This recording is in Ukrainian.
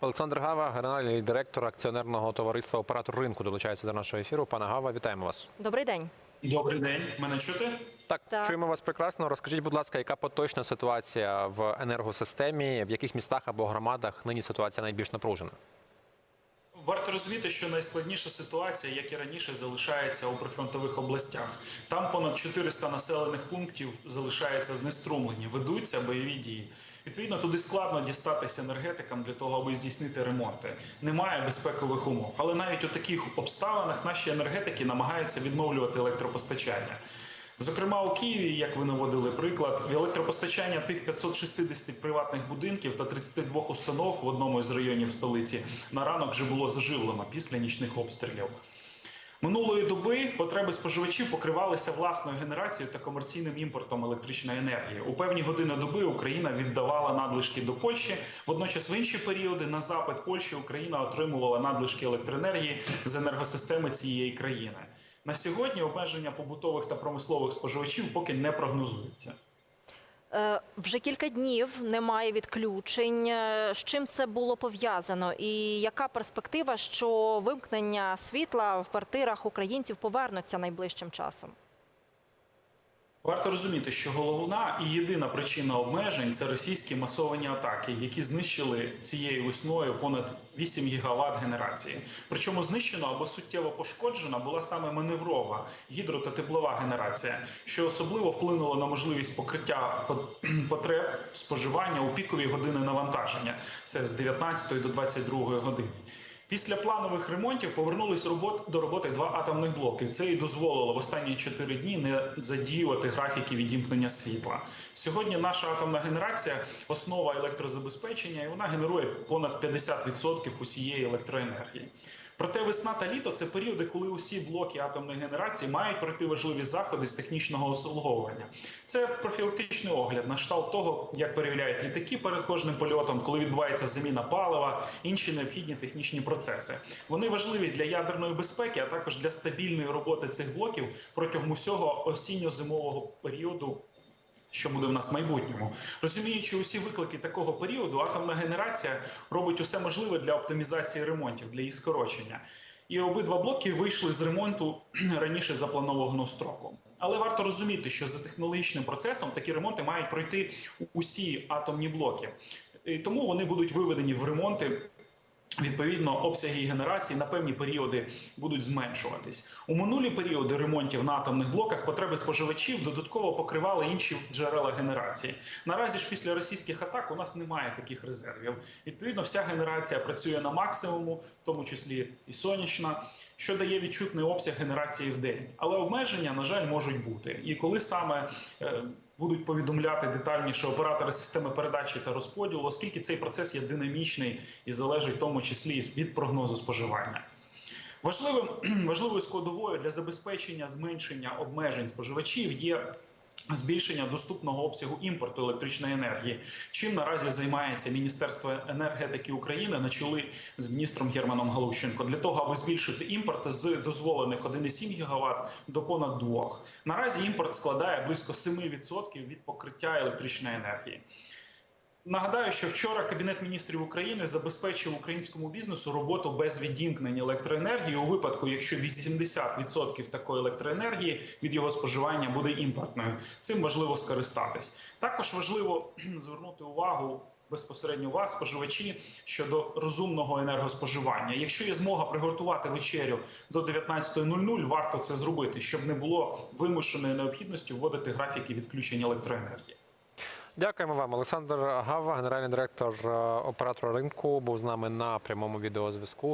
Олександр Гава, генеральний директор акціонерного товариства Оператор ринку, долучається до нашого ефіру. Пане Гава, вітаємо вас. Добрий день. Добрий день, мене чути? Так, Так. чуємо вас прекрасно. Розкажіть, будь ласка, яка поточна ситуація в енергосистемі, в яких містах або громадах нині ситуація найбільш напружена? Варто розуміти, що найскладніша ситуація, як і раніше, залишається у прифронтових областях. Там понад 400 населених пунктів залишаються знеструмлені, ведуться бойові дії. Відповідно, туди складно дістатися енергетикам для того, аби здійснити ремонти. Немає безпекових умов. Але навіть у таких обставинах наші енергетики намагаються відновлювати електропостачання. Зокрема, у Києві, як ви наводили приклад, в електропостачання тих 560 приватних будинків та 32 установ в одному із районів столиці на ранок вже було заживлено після нічних обстрілів. Минулої доби потреби споживачів покривалися власною генерацією та комерційним імпортом електричної енергії. У певні години доби Україна віддавала надлишки до Польщі. Водночас, в інші періоди на запит Польщі Україна отримувала надлишки електроенергії з енергосистеми цієї країни. На сьогодні обмеження побутових та промислових споживачів поки не прогнозуються. Е, Вже кілька днів немає відключень. Е, З чим це було пов'язано? І яка перспектива, що вимкнення світла в квартирах українців повернуться найближчим часом? Варто розуміти, що головна і єдина причина обмежень це російські масовані атаки, які знищили цією весною понад 8 гігават генерації. Причому знищено або суттєво пошкоджена була саме маневрова гідро та теплова генерація, що особливо вплинуло на можливість покриття пот- потреб споживання у пікові години навантаження. Це з 19 до 22 години. Після планових ремонтів повернулись робот до роботи два атомних блоки. Це і дозволило в останні чотири дні не задіювати графіки відімкнення світла. Сьогодні наша атомна генерація основа електрозабезпечення, і вона генерує понад 50% усієї електроенергії. Проте весна та літо це періоди, коли усі блоки атомної генерації мають пройти важливі заходи з технічного обслуговування. Це профілактичний огляд на кшталт того, як перевіряють літаки перед кожним польотом, коли відбувається заміна палива, інші необхідні технічні процеси. Вони важливі для ядерної безпеки, а також для стабільної роботи цих блоків протягом усього осінньо-зимового періоду. Що буде в нас в майбутньому, розуміючи усі виклики такого періоду, атомна генерація робить усе можливе для оптимізації ремонтів, для їх скорочення. І обидва блоки вийшли з ремонту раніше запланованого строку. Але варто розуміти, що за технологічним процесом такі ремонти мають пройти усі атомні блоки, і тому вони будуть виведені в ремонти. Відповідно, обсяги генерації на певні періоди будуть зменшуватись у минулі періоди ремонтів на атомних блоках. Потреби споживачів додатково покривали інші джерела генерації. Наразі ж після російських атак у нас немає таких резервів. Відповідно, вся генерація працює на максимуму, в тому числі і сонячна, що дає відчутний обсяг генерації в день. Але обмеження, на жаль, можуть бути. І коли саме е, будуть повідомляти детальніше оператори системи передачі та розподілу, оскільки цей процес є динамічний і залежить в тому числі від прогнозу споживання. Важливим важливою складовою для забезпечення зменшення обмежень споживачів є. Збільшення доступного обсягу імпорту електричної енергії, чим наразі займається Міністерство енергетики України на чолі з міністром Германом Галущенко для того, аби збільшити імпорт з дозволених 1,7 ГВт до понад 2. Наразі імпорт складає близько 7% від покриття електричної енергії. Нагадаю, що вчора Кабінет міністрів України забезпечив українському бізнесу роботу без відімкнення електроенергії у випадку, якщо 80% такої електроенергії від його споживання буде імпортною. Цим важливо скористатись. Також важливо звернути увагу. Безпосередньо вас, споживачі, щодо розумного енергоспоживання. Якщо є змога приготувати вечерю до 19.00, варто це зробити, щоб не було вимушеної необхідності вводити графіки відключення електроенергії. Дякуємо вам, Олександр Гава, генеральний директор е, оператора ринку, був з нами на прямому відеозв'язку.